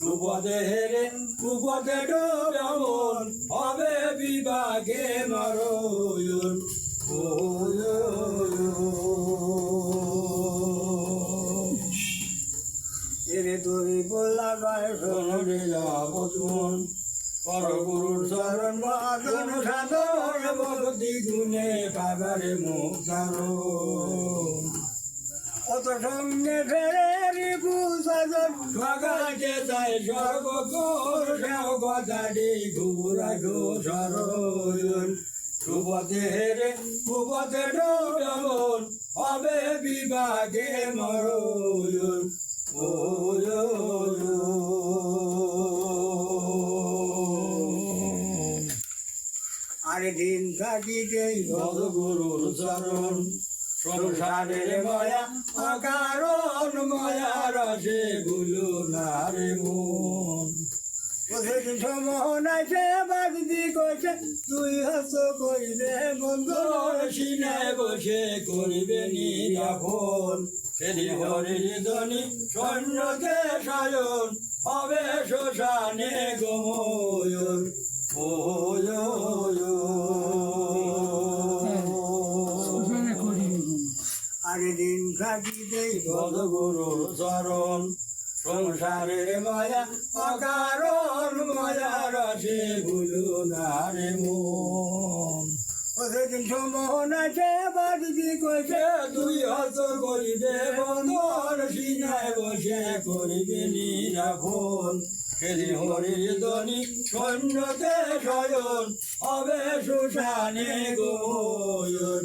সুপদে হেরে কুপদে হবে বিভাগে মরয়ন এরে তুই বললা গায়ে শোনে যাবন পরগুরুর চরণ বাদন সাধন ভক্তি গুণে পাগারে মুক্তার কত সঙ্গে ফেরে ভাগাকে যায় সর্বকর সেও কথাটি ঘুরা গো সরয়ন সুপথে হেরে কুপথে ডোবন হবে বিভাগে মরয়ন আরে দিন থাকিতেই ভগগুরুর চরণ। সংসারের মায়া, অকারণ মায়া রসে গুলো না রে মন সমোহন বাগদি কইছে তুই হাস কইলে বসে করিবে নিরাপন। সেদিন হরির ধ্বনি সৈন্যকে সায়ন, হবে শ্মশানে গময়ন। থাকিতেই ভগগুরুর চরণ। সংসারের মায়া, অকারণ মায়া রসে ভুলু না রে মন। ওদের সমোহন আছে বাদি কইছে, তুই হত করিবে বন্ধন সিনায় বসে করিবে নিরাফন সেদিন হরির ধ্বনি সৈন্যতে শয়ন, হবে সুশানে গোয়ন।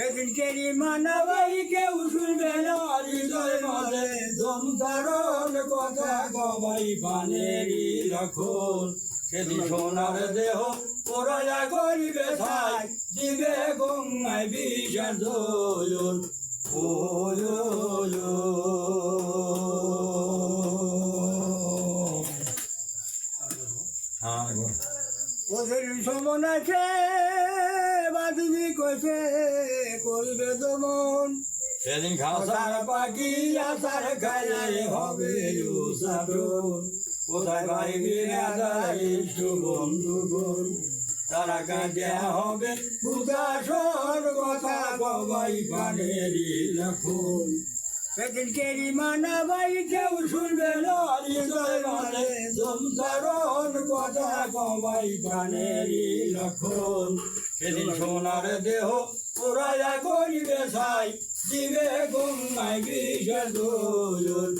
সেদিন কেরি মানবাই কেউ শুনবে না হৃদয় মনে দম ধারণ কথা কবাই পানের লক্ষণ। সেদিন সোনার দেহ পোড়ায়া করিবে থাই দিবে গঙ্গায় বিষাদয়ন ওদের সমন আছে বাদুনি কইছে করিবে দমন। সেদিন খাসার পাখি আসার খাইলে হবে কোথায় ইষ্ট বন্ধুগণ তারা কাঁদে হবে উদাসন কথা কবাই পানেরই লক্ষণ সেদিন কেরি মানা ভাই কেউ শুনবে মানে দমদারণ কথা কবাই প্রাণেরই লক্ষণ সেদিন সোনার দেহ পুরায়া করিবে সাই দিবে গঙ্গায় বিষ দোলন